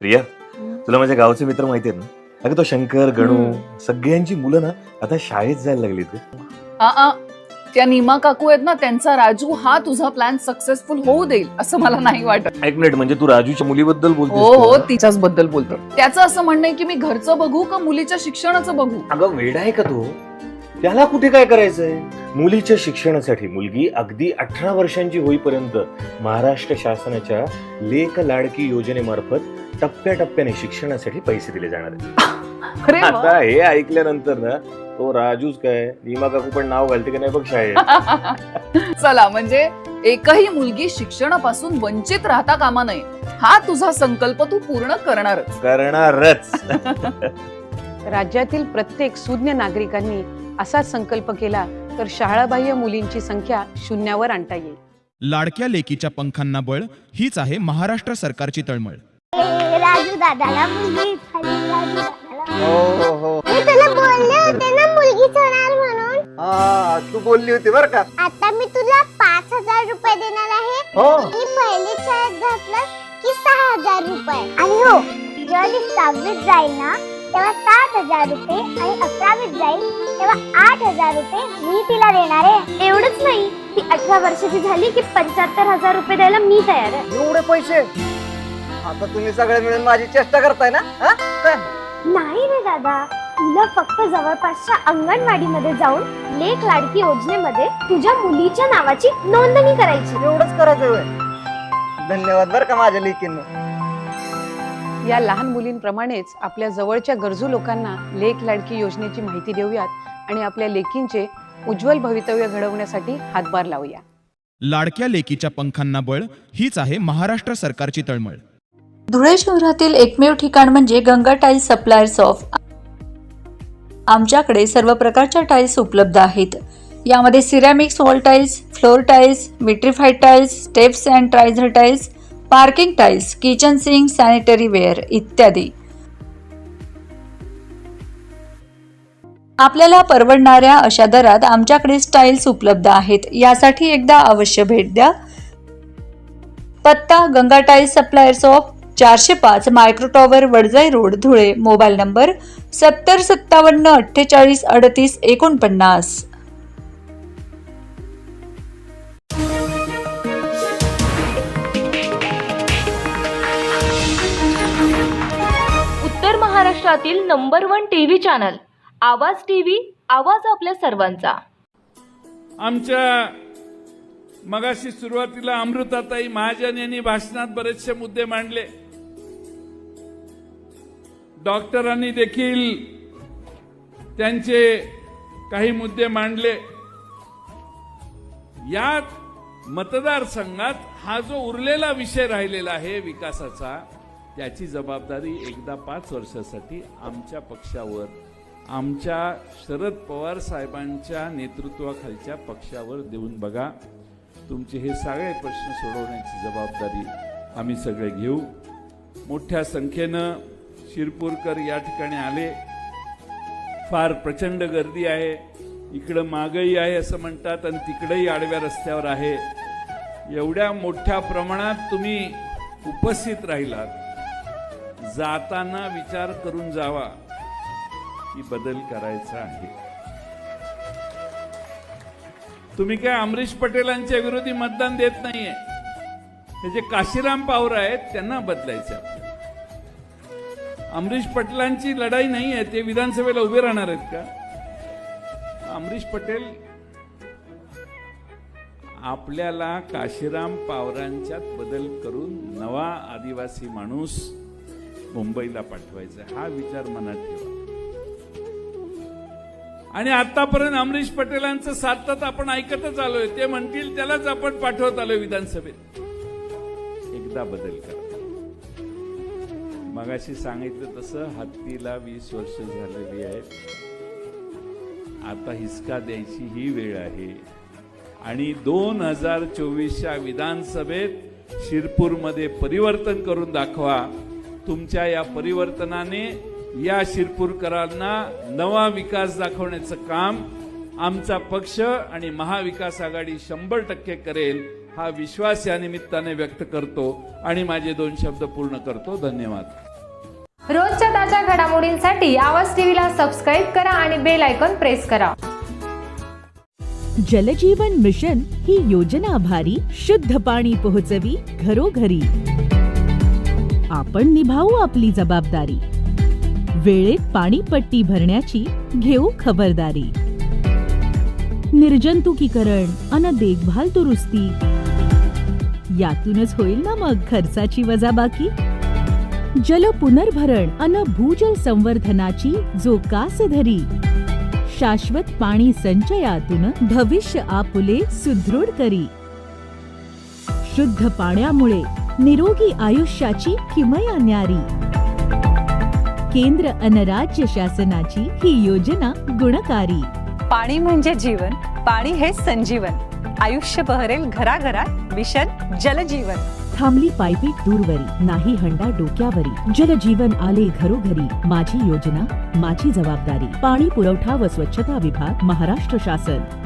प्रिया तुला माझ्या गावचे मित्र माहिती आहेत ना? अगं तो शंकर गणू सगळ्यांची मुलं ना आता शाळेत जायला लागलीत ग. आ, आ, त्या नीमा काकू आहेत ना त्यांचा राजू हा तुझा प्लॅन सक्सेसफुल होऊ देईल असं मला नाही वाटत. एक मिनिट म्हणजे तू राजूच्या मुलीबद्दल हो हो तिच्याच बद्दल बोलतो. त्याचं असं म्हणणं आहे की मी घरचं बघू का मुलीच्या शिक्षणाचं बघू? अगं वेड आहे का तो? त्याला कुठे काय करायचंय? मुलीच्या शिक्षणासाठी मुलगी अगदी अठरा वर्षांची होईपर्यंत महाराष्ट्र शासनाच्या लेख लाडकी योजनेमार्फत टप्प्याटप्प्याने शिक्षणासाठी पैसे दिले जाणार आहेत. अरे वा. आता हे ऐकल्यानंतर ना तो राजूच काय नीमा काकू पण नाव घालते की नाही बघ शाळेत. चला म्हणजे एकही मुलगी शिक्षणापासून वंचित राहता कामा नये. हा तुझा संकल्प तू पूर्ण करणारच. करणारच. राज्यातील प्रत्येक सुज्ञ नागरिकांनी असाच संकल्प केला तर शाळाबाह्य मुलींची संख्या शून्यावर आणता येईल. लाडक्या लेकीच्या पंखांना बळ हीच आहे महाराष्ट्र सरकारची तळमळ. राजू दादाला मुलगी झाली राजू दादाला हो हो हो. मी तुला बोलले होते ना मुलगीच होणार म्हणून. हा तू बोलली होती बर का? आता मी तुला पाच हजार रुपये देणार आहे. हो. आणि पहिली शाळेत घातलं की सहा हजार रुपये. आणि हो जेव्हा ती सहावीत जाईल ना तेव्हा सात हजार रुपये आणि अकरावीत जाईल तेव्हा आठ हजार रुपये मी तिला देणार आहे. एवढंच नाही ती अठरा वर्षाची झाली की पंच्याहत्तर हजार रुपये द्यायला मी तयार आहे. एवढे पैसे? आता तुम्ही सगळे मिळून माझी चेष्टा करताय ना? हा? काय? नाही रे दादा तुला फक्त जवळपासच्या अंगणवाडीमध्ये जाऊन लेख लाडकी योजनेमध्ये तुझ्या मुलीच्या नावाची नोंदणी करायची. एवढंच करायचं होय. धन्यवाद बर का माझ्या लेकीनं. या लहान मुलींप्रमाणेच आपल्या जवळच्या गरजू लोकांना लेख लाडकी योजनेची माहिती देऊयात आणि आपल्या लेकींचे उज्ज्वल भवितव्य घडवण्यासाठी हातभार लावूया. लाडक्या लेकीच्या पंखांना बळ हीच आहे महाराष्ट्र सरकारची तळमळ. धुळे शहरातील एकमेव ठिकाण म्हणजे गंगा टाईल्स सप्लायर्स ऑफ. आमच्याकडे सर्व प्रकारच्या टाईल्स उपलब्ध आहेत. यामध्ये ceramics wall tiles floor tiles vitrified tiles steps and riser tiles parking tiles kitchen sink sanitary ware इत्यादी. आपल्याला परवडणाऱ्या अशा दरात आमच्याकडे स्टाईल्स उपलब्ध आहेत. यासाठी एकदा अवश्य भेट द्या. पत्ता गंगा टाईल्स सप्लायर्स ऑफ चारशे पाच micro tower Wadjai road Dhule mobile number सत्तर सत्तावन्न अठ्ठेचाळीस अडतीस एकोणपन्नास. देशातील number one T V channel Awaaz T V आवाज आपल्या सर्वांचा. आमच्या मगाशी सुरुवातीला अमृताताई महाजन यांनी भाषणात बरेचसे मुद्दे मांडले. डॉक्टरांनी देखील त्यांचे काही मुद्दे मांडले. या मतदारसंघात हा जो उरलेला विषय राहिलेला आहे विकासाचा त्याची जबाबदारी एकदा पाच वर्षासाठी आमच्या पक्षावर आमच्या शरद पवार साहेबांच्या नेतृत्वाखालच्या पक्षावर देऊन बघा. तुमचे हे सगळे प्रश्न सोडवण्याची जबाबदारी आम्ही सगळे घेऊ. मोठ्या संख्येनं शिरपूरकर या ठिकाणी आले. फार प्रचंड गर्दी आहे. इकडं मागही आहे असं म्हणतात आणि तिकडंही आडव्या रस्त्यावर आहे. एवढ्या मोठ्या प्रमाणात तुम्ही उपस्थित राहिलात. जाताना विचार करून जावा की बदल करायचा आहे. तुम्ही काय अमरीश पटेलांच्या विरोधी मतदान देत नाहीये? हे जे काशीराम पावर आहेत त्यांना बदलायचं आहे अमरीश पटेलांची लढाई नाही आहे ते विधानसभेला उभे राहणार आहेत का? अमरीश पटेल आपल्याला काशीराम पावरांच्यात बदल करून नवा आदिवासी माणूस मुंबईला पाठवायचा आहे. हा विचार मनात ठेवा. आणि आतापर्यंत अमरीश पटेलांचं सातत आपण ऐकतच आलोय. ते म्हणतील त्यालाच आपण पाठवत आलोय विधानसभेत. एकदा बदल करा. मगाशी सांगितलं तसं हत्तीला वीस वर्ष झालेली आहेत. आता हिसका द्यायची ही वेळ आहे. आणि दोन हजार चोवीसच्या विधानसभेत शिरपूरमध्ये परिवर्तन करून दाखवा. तुमच्या या परिवर्तनाने या शिरपूरकरांना नवा विकास दाखवण्याचं काम आमचा पक्ष आणि महाविकास आघाडी शंभर टक्के करेल हा विश्वास या निमित्ताने व्यक्त करतो आणि माझे दोन शब्द पूर्ण करतो. धन्यवाद. रोजच्या ताज्या घडामोडींसाठी आवाज टीव्हीला सबस्क्राईब करा आणि बेल आयकॉन प्रेस करा. जलजीवन मिशन ही योजना आभारी शुद्ध पाणी पोहोचवी घरोघरी. आपण निभावू आपली जबाबदारी. वेळेत पाणीपट्टी भरण्याची घेऊ खबरदारी. निर्जंतुकीकरण अन देखभाल दुरुस्ती. यातूनच होईल ना मग खर्चाची वजाबाकी? जल पुनर्भरण अन भूजल संवर्धनाची जो कास धरी. शाश्वत पाणी संचयातून भविष्य आपुले सुदृढ करी. शुद्ध पाण्यामुळे निरोगी आयुष्याची किमया न्यारी. केंद्र अन राज्य शासनाची ही योजना गुणकारी. पाणी म्हणजे जीवन पाणी हे संजीवन. आयुष्य बहरेल घराघरात मिशन जलजीवन. थांबली पायपीट दूरवरी नाही हंडा डोक्यावरी. जलजीवन आले घरोघरी. माझी योजना माझी जबाबदारी. पाणी पुरवठा व स्वच्छता विभाग महाराष्ट्र शासन.